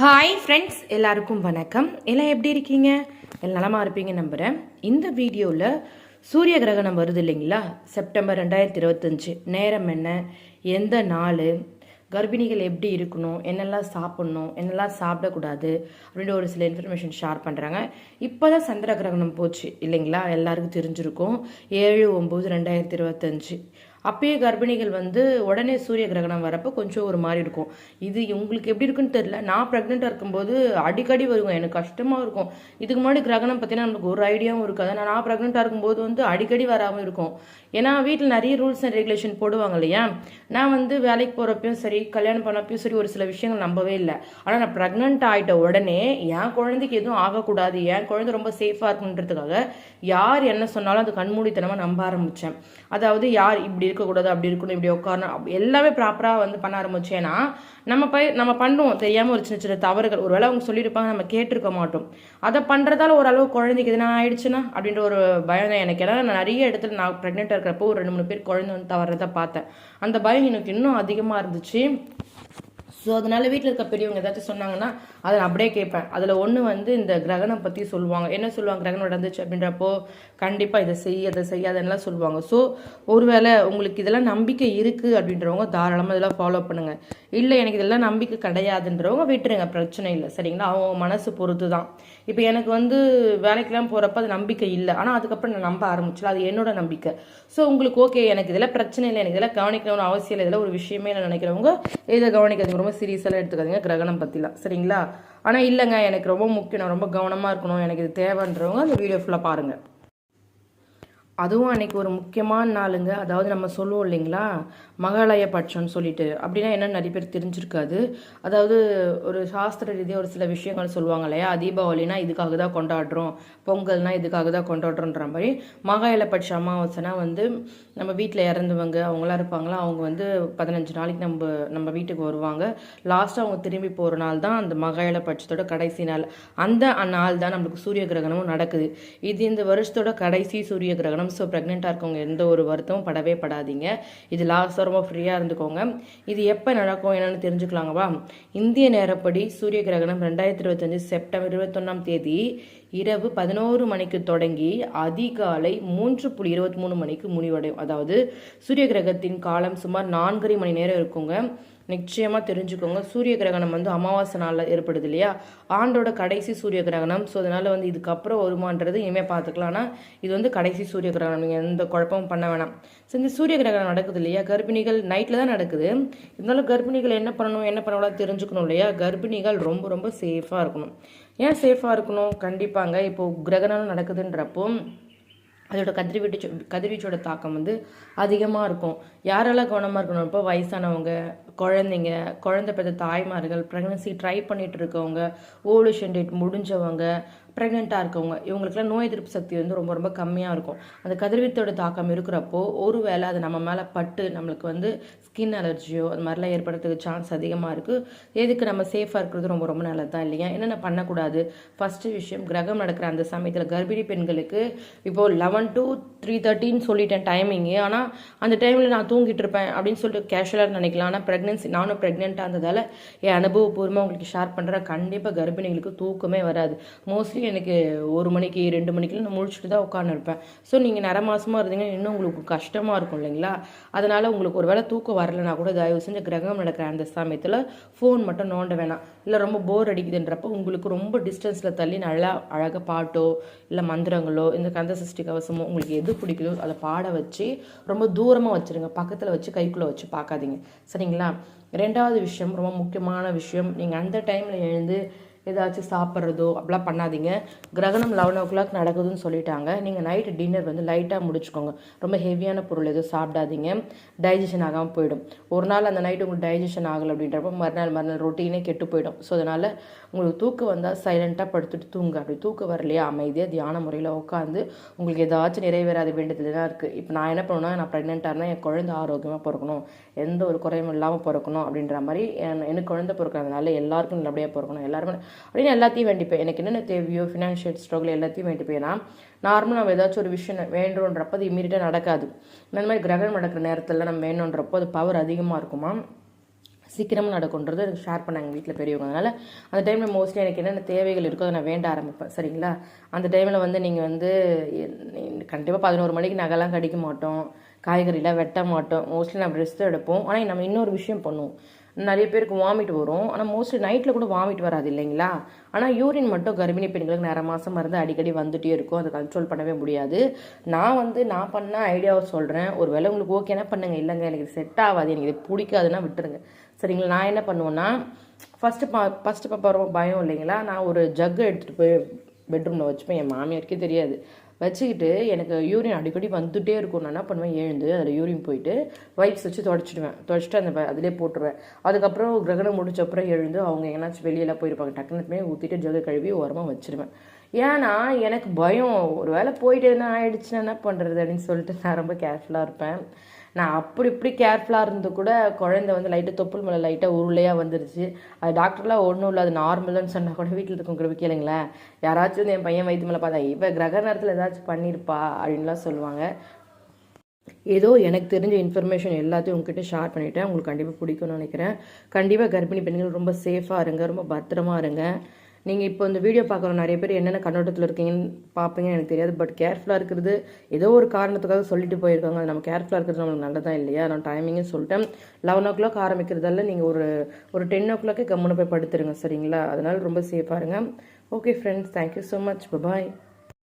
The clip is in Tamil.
ஹாய் ஃப்ரெண்ட்ஸ் எல்லாருக்கும் வணக்கம். எல்லாம் எப்படி இருக்கீங்க? எல்லாம் நலமாக இருப்பீங்க நம்புகிறேன் இந்த வீடியோவில் சூரிய கிரகணம் வருது இல்லைங்களா? செப்டம்பர் ரெண்டாயிரத்தி இருபத்தஞ்சு. நேரம் என்ன? எந்த நாள்? கர்ப்பிணிகள் எப்படி இருக்கணும்? என்னெல்லாம் சாப்பிட்ணும்? என்னெல்லாம் சாப்பிடக்கூடாது? அப்படின்ற ஒரு சில இன்ஃபர்மேஷன் ஷேர் பண்ணுறாங்க இப்போ தான் சந்திர கிரகணம் போச்சு இல்லைங்களா? எல்லாருக்கும் தெரிஞ்சிருக்கும். ஏழு ஒம்பது ரெண்டாயிரத்தி இருபத்தஞ்சு. அப்பயே கர்ப்பிணிகள் வந்து உடனே சூரிய கிரகணம் வரப்போ கொஞ்சம் ஒரு மாதிரி இருக்கும். இது உங்களுக்கு எப்படி இருக்குன்னு தெரியல. நான் ப்ரெக்னெண்ட்டாக இருக்கும்போது அடிக்கடி வருங்க. எனக்கு கஷ்டமாக இருக்கும். இதுக்கு முன்னாடி கிரகணம் பார்த்தீங்கன்னா நமக்கு ஒரு ஐடியாவும் இருக்காது. நான் நான் ப்ரெக்னெண்ட்டாக இருக்கும்போது வந்து அடிக்கடி வராமல் இருக்கும். ஏன்னா வீட்டில் நிறைய ரூல்ஸ் அண்ட் ரெகுலேஷன் போடுவாங்க இல்லையா? நான் வந்து வேலைக்கு போகிறப்பையும் சரி கல்யாணம் பண்ணப்பையும் சரி ஒரு சில விஷயங்கள் நம்பவே இல்லை. ஆனால் நான் ப்ரெக்னென்ட் ஆகிட்ட உடனே என் குழந்தைக்கு எதுவும் ஆகக்கூடாது. என் குழந்தை ரொம்ப சேஃபாக இருக்குன்றதுக்காக யார் என்ன சொன்னாலும் அது கண்மூடித்தனமாக நம்ப ஆரம்பித்தேன் அதாவது யார் இப்படி இருக்கக்கூடாது அப்படி இருக்கணும் இப்படி உட்காரணும் அப்படி எல்லாமே ப்ராப்பராக வந்து பண்ண ஆரம்பிச்சேன்னா நம்ம போய் நம்ம பண்ணுவோம். தெரியாமல் ஒரு சின்ன சின்ன தவறுகள். ஒரு வேளை அவங்க சொல்லியிருப்பாங்க நம்ம கேட்டிருக்க மாட்டோம். அதை பண்ணுறதால ஓரளவு குழந்தைக்கு எதுனா ஆயிடுச்சுன்னா அப்படின்ற ஒரு பயம் தான் எனக்கு. ஏன்னா நான் நிறைய இடத்துல நான் ப்ரெக்னெண்ட்டாக இருக்கிறப்போ ஒரு ரெண்டு மூணு பேர் குழந்தை வந்து தவறதை பார்த்தேன். அந்த பயம் எனக்கு இன்னும் அதிகமாக இருந்துச்சு. ஸோ அதனால வீட்டில் இருக்க பெரியவங்க ஏதாச்சும் சொன்னாங்கன்னா அதை நான் அப்படியே கேட்பேன். அதில் ஒன்று வந்து இந்த கிரகணம் பற்றி சொல்லுவாங்க. என்ன சொல்லுவாங்க? கிரகணம் நடந்துச்சு அப்படின்றப்போ கண்டிப்பாக இதை செய் அதை செய்யாதெல்லாம் சொல்லுவாங்க. ஸோ ஒருவேளை உங்களுக்கு இதெல்லாம் நம்பிக்கை இருக்குது அப்படின்றவங்க தாராளமாக இதெல்லாம் ஃபாலோ பண்ணுங்கள் இல்லை எனக்கு இதெல்லாம் நம்பிக்கை கிடையாதுன்றவங்க விட்டுருங்க. பிரச்சனை இல்லை. சரிங்களா? அவங்க மனசு பொறுத்து தான் இப்போ எனக்கு வந்து வேலைக்கெல்லாம் போகிறப்ப அது நம்பிக்கை இல்லை. ஆனால் அதுக்கப்புறம் நான் நம்ப ஆரம்பிச்சல அது என்னோட நம்பிக்கை. ஸோ உங்களுக்கு ஓகே எனக்கு இதெல்லாம் பிரச்சனை இல்லை. எனக்கு இதெல்லாம் கவனிக்கணும்னு அவசியம் இல்லை. இதெல்லாம் ஒரு விஷயமே இல்லை நினைக்கிறவங்க இதை கவனிக்கிறது ரொம்ப சீரியஸாக எடுத்துக்காதீங்க கிரகணம் பற்றிலாம் சரிங்களா? ஆனால் இல்லைங்க எனக்கு ரொம்ப முக்கியம். ரொம்ப கவனமாக இருக்கணும். எனக்கு இது தேவைன்றவங்க அந்த வீடியோ ஃபுல்லாக பாருங்கள் அதுவும் அன்னைக்கு ஒரு முக்கியமான நாளுங்க. அதாவது நம்ம சொல்லுவோம் இல்லைங்களா? மகாலய பட்சம்னு சொல்லிட்டு. அப்படின்னா என்ன நிறைய பேர் தெரிஞ்சிருக்காது. அதாவது ஒரு சாஸ்திர ரீதியாக ஒரு சில விஷயங்கள் சொல்லுவாங்க இல்லையா? தீபாவளினா இதுக்காக தான் கொண்டாடுறோம். பொங்கல்னா இதுக்காக தான் கொண்டாடுறோன்ற மாதிரி. மகாலய பட்ச அமாவாசைனா வந்து நம்ம வீட்டில் இறந்தவங்க அவங்களாம் இருப்பாங்களா? அவங்க வந்து பதினஞ்சு நாளைக்கு நம்ம நம்ம வீட்டுக்கு வருவாங்க. லாஸ்ட்டாக அவங்க திரும்பி போகிற நாள் தான் அந்த மகாலய பட்சத்தோட கடைசி நாள். அந்த நாள் தான் நம்மளுக்கு சூரிய கிரகணமும் நடக்குது. இது இந்த வருஷத்தோட கடைசி சூரிய கிரகணம் ஸோ ப்ரெக்னெண்ட்டாக இருக்கவங்க எந்த ஒரு வருத்தமும் படவே படாதீங்க. இது லாஸ்ட் ரொம்ப ஃப்ரீயாக இருந்துக்கோங்க. இது எப்போ நடக்கும் என்னென்னு தெரிஞ்சுக்கலாங்கவா இந்திய நேரப்படி சூரிய கிரகணம் ரெண்டாயிரத்தி இருபத்தஞ்சு செப்டம்பர் இருபத்தொன்னாம் தேதி இரவு பதினோரு மணிக்கு தொடங்கி அதிகாலை மூன்று புள்ளி இருபத்தி மூணு மணிக்கு முடிவடையும். அதாவது சூரிய கிரகத்தின் காலம் சுமார் நான்கரை மணி நேரம் இருக்குங்க. நிச்சயமாக தெரிஞ்சுக்கோங்க. சூரிய கிரகணம் வந்து அமாவாசை நாளில் ஏற்படுது இல்லையா? ஆண்டோட கடைசி சூரிய கிரகணம். ஸோ அதனால் வந்து இதுக்கப்புறம் வருமானது இனிமேல் பார்த்துக்கலாம் ஆனால் இது வந்து கடைசி சூரிய கிரகணம். நீங்கள் எந்த குழப்பமும் பண்ண வேணாம். ஸோ இந்த சூரிய கிரகணம் நடக்குது இல்லையா? கர்ப்பிணிகள் நைட்டில் தான் நடக்குது. இருந்தாலும் கர்ப்பிணிகள் என்ன பண்ணணும் என்ன பண்ணக்கூடாது தெரிஞ்சுக்கணும் இல்லையா? கர்ப்பிணிகள் ரொம்ப ரொம்ப சேஃபாக இருக்கணும். ஏன் சேஃபாக இருக்கணும்? கண்டிப்பாங்க. இப்போது கிரகணம் நடக்குதுன்றப்போ அதோட கதிர்வீச்சு கதிர்வீச்சோட தாக்கம் வந்து அதிகமாக இருக்கும். யாரெல்லாம் கவனமாக இருக்கணும்? இப்போ வயசானவங்க குழந்தைங்க குழந்தை பெற்ற தாய்மார்கள் ப்ரெக்னன்சி ட்ரை பண்ணிட்டு இருக்கவங்க ஓலுஷன் டேட் முடிஞ்சவங்க ப்ரெக்னெண்ட்டாக இருக்கவங்க இவங்களுக்குலாம் நோய் எதிர்ப்பு சக்தி வந்து ரொம்ப ரொம்ப கம்மியாக இருக்கும். அந்த கதிர்வீத்தோட தாக்கம் இருக்கிறப்போ ஒரு வேளை அது நம்ம மேலே பட்டு நம்மளுக்கு வந்து ஸ்கின் அலர்ஜியோ அது மாதிரிலாம் ஏற்படுறதுக்கு சான்ஸ் அதிகமாக இருக்குது எதுக்கு நம்ம சேஃபாக இருக்கிறது ரொம்ப ரொம்ப நல்லது தான் இல்லையா? என்னென்ன பண்ணக்கூடாது? ஃபஸ்ட்டு விஷயம் கிரகம் நடக்கிற அந்த சமயத்தில் கர்ப்பிணி பெண்களுக்கு இப்போது லெவன் டு த்ரீ தேர்ட்டின்னு சொல்லிட்டேன் டைமிங்கு ஆனால் அந்த டைமில் நான் தூங்கிட்டு இருப்பேன் அப்படின்னு சொல்லிட்டு கேஷுவலாக நினைக்கலாம். ஆனால் ப்ரெக்னென்சி நானும் ப்ரெக்னெண்ட்டாக இருந்ததால் என் அனுபவபூர்வமாக உங்களுக்கு ஷேர் பண்ணுறேன் கண்டிப்பாக கர்ப்பிணிகளுக்கு தூக்கமே வராது. மோஸ்ட்லி எனக்கு ஒரு மணிக்கு ரெண்டு மணிக்கெல்லாம் நான் முழிச்சுட்டு தான் உட்காந்துருப்பேன் ஸோ நீங்கள் நிற மாதமாக இருந்தீங்கன்னா இன்னும் உங்களுக்கு கஷ்டமாக இருக்கும் இல்லைங்களா? அதனால் உங்களுக்கு ஒரு வேளை தூக்கம் வரலைன்னா கூட தயவு செஞ்சு கிரகம் நடக்கிற அந்த சமயத்தில் ஃபோன் மட்டும் நோண்ட வேணாம். இல்லை ரொம்ப போர் அடிக்குதுன்றப்போ உங்களுக்கு ரொம்ப டிஸ்டன்ஸில் தள்ளி நல்லா அழகாக பாட்டோ இல்லை மந்திரங்களோ இந்த கந்த சஷ்டி கவசமோ உங்களுக்கு எது பிடிக்குதோ அதை பாட வச்சு ரொம்ப தூரமாக வச்சுருங்க. பக்கத்தில் வச்சு கைக்குள்ளே வச்சு பார்க்காதீங்க. சரிங்களா? ரெண்டாவது விஷயம் ரொம்ப முக்கியமான விஷயம் நீங்கள் அந்த டைமில் எழுந்து ஏதாச்சும் சாப்பிட்றதோ அப்படிலாம் பண்ணாதீங்க. கிரகணம் லெவன் ஓ கிளாக் நடக்குதுன்னு சொல்லிட்டாங்க. நீங்கள் நைட்டு டின்னர் வந்து லைட்டாக முடிச்சுக்கோங்க. ரொம்ப ஹெவியான பொருள் எதுவும் சாப்பிடாதீங்க. டைஜஷன் ஆகாமல் போயிடும். ஒரு நாள் அந்த நைட்டு உங்களுக்கு டைஜஷன் ஆகலை அப்படின்றப்ப மறுநாள் மறுநாள் ரொட்டீனே கெட்டு போயிடும். ஸோ அதனால் உங்களுக்கு தூக்கம் வந்தால் சைலண்ட்டாக படுத்துட்டு தூங்க. அப்படி தூக்கம் வரலையா? அமைதியாக தியான முறையில் உட்காந்து உங்களுக்கு ஏதாச்சும் நிறைவேறாத வேண்டியதுலாம் இருக்குது இப்போ நான் என்ன பண்ணுவேன்னா நான் ப்ரெக்னெண்ட்டாக இருந்தால் என் குழந்தை ஆரோக்கியமாக பிறக்கணும். எந்த ஒரு குறையும் இல்லாமல் பிறக்கணும் அப்படின்ற மாதிரி என் எனக்கு குழந்தை பிறக்கிறதுனால எல்லாருக்கும் நல்லபடியாக பிறக்கணும். எல்லாருமே அப்படின்னு எல்லாத்தையும் வேண்டிப்பேன் எனக்கு என்னென்ன தேவையோ ஃபினான்ஷியல் ஸ்ட்ரகிள் எல்லாத்தையும் வேண்டிப்பேன் ஏன்னா நார்மலாக நம்ம ஏதாச்சும் ஒரு விஷயம் வேண்டுன்றப்போ அது இமீடியட்டாக நடக்காது. இந்த மாதிரி கிரகணம் நடக்கிற நேரத்தில் நம்ம வேணுன்றப்போ அது பவர் அதிகமாக இருக்குமா? சீக்கிரமாக நடக்கும்ன்றது எனக்கு ஷேர் பண்ணாங்க வீட்டில் பெரியவங்க. அதனால் அந்த டைமில் மோஸ்ட்லி எனக்கு என்னென்ன தேவைகள் இருக்கோ அதை நான் வேண்ட ஆரம்பிப்பேன். சரிங்களா? அந்த டைமில் வந்து நீங்கள் வந்து கண்டிப்பாக பதினோரு மணிக்கு நகைலாம் கடிக்க மாட்டோம். காய்கறிலாம் வெட்ட மாட்டோம். மோஸ்ட்லி நம்ம ரெஸ்ட் எடுப்போம். ஆனால் நம்ம இன்னொரு விஷயம் பண்ணுவோம். நிறைய பேருக்கு வாமிட் வரும். ஆனால் மோஸ்ட்லி நைட்டில் கூட வாமிட் வராது இல்லைங்களா? ஆனால் யூரின் மட்டும் கர்ப்பிணி பெண்களுக்கு நேர மாதம் மருந்து அடிக்கடி வந்துட்டே இருக்கும். அதை கண்ட்ரோல் பண்ணவே முடியாது. நான் வந்து நான் பண்ண ஐடியாவை சொல்கிறேன் ஒரு வேளை உங்களுக்கு ஓகேனா பண்ணுங்க. இல்லைங்க எனக்கு செட் ஆகாது. எனக்கு இது பிடிக்காதுன்னா விட்டுருங்க. சரிங்களா? நான் என்ன பண்ணுவேன்னா ஃபஸ்ட்டு பா ஃபஸ்ட்டு பாப்பா ரொம்ப பயம் இல்லைங்களா? நான் ஒரு ஜக்கு எடுத்துகிட்டு போய் பெட்ரூமில் வச்சுப்பேன். என் மாமியாருக்கே தெரியாது. வச்சுக்கிட்டு எனக்கு யூரின் அடிக்கடி வந்துட்டே இருக்கும். நான் என்ன பண்ணுவேன்? எழுந்து அதில் யூரின் போயிட்டு வைப்ஸ் வச்சு தொடச்சிடுவேன். தொடச்சிட்டு அந்த அதிலே போட்டுருவேன். அதுக்கப்புறம் கிரகணம் முடிச்ச அப்புறம் எழுந்து அவங்க எங்கேனாச்சும் வெளியெல்லாம் போயிருப்பாங்க. டக்குனு ஊற்றிட்டு ஜக கழுவி ஓரமாக வச்சிருவேன். ஏன்னா எனக்கு பயம். ஒரு வேளை போயிட்டு என்ன ஆயிடுச்சுன்னா என்ன பண்ணுறது அப்படின்னு சொல்லிட்டு நான் ரொம்ப கேர்ஃபுல்லாக இருப்பேன். நான் அப்படி இப்படி கேர்ஃபுல்லாக இருந்து கூட குழந்தை வந்து லைட்டாக தொப்புள் மேலே லைட்டாக உருளையாக வந்துருச்சு. அது டாக்டர்லாம் ஒன்றும் இல்லை அது நார்மல்னு சொன்னால் கூட வீட்டில் இருக்கவங்க கேளுங்களேன். யாராச்சும் வந்து என் பையன் வயிற்று மேலே பார்த்தா இப்போ கிரக நேரத்தில் ஏதாச்சும் பண்ணியிருப்பா அப்படின்லாம் சொல்லுவாங்க. ஏதோ எனக்கு தெரிஞ்ச இன்ஃபர்மேஷன் எல்லாத்தையும் உங்ககிட்ட ஷேர் பண்ணிட்டேன். உங்களுக்கு கண்டிப்பாக பிடிக்கும்னு நினைக்கிறேன். கண்டிப்பாக கர்ப்பிணி பெண்கள் ரொம்ப சேஃபாக இருங்க ரொம்ப பத்திரமா இருங்க. நீங்கள் இப்போ இந்த வீடியோ பார்க்குற நிறைய பேர் என்னென்ன கண்ணோட்டத்தில் இருக்கீங்கன்னு பார்ப்பீங்கன்னு எனக்கு தெரியாது. பட் கேர்ஃபுல்லாக இருக்கிறது ஏதோ ஒரு காரணத்துக்காக சொல்லிட்டு போயிருக்காங்க. அது நம்ம கேர்ஃபுல்லாக இருக்கிறது நம்மளுக்கு நல்லதா இல்லையா? நான் டைமிங்கும் சொல்லிட்டேன். லெவன் ஓ கிளாக் ஆரம்பிக்கிறதால நீங்கள் ஒரு ஒரு டென் ஓ கிளாக்கே கம்முன்னு போய் படுத்துருங்க சரிங்களா? அதனால ரொம்ப சேஃபாக இருங்க. Okay friends thank you so much bye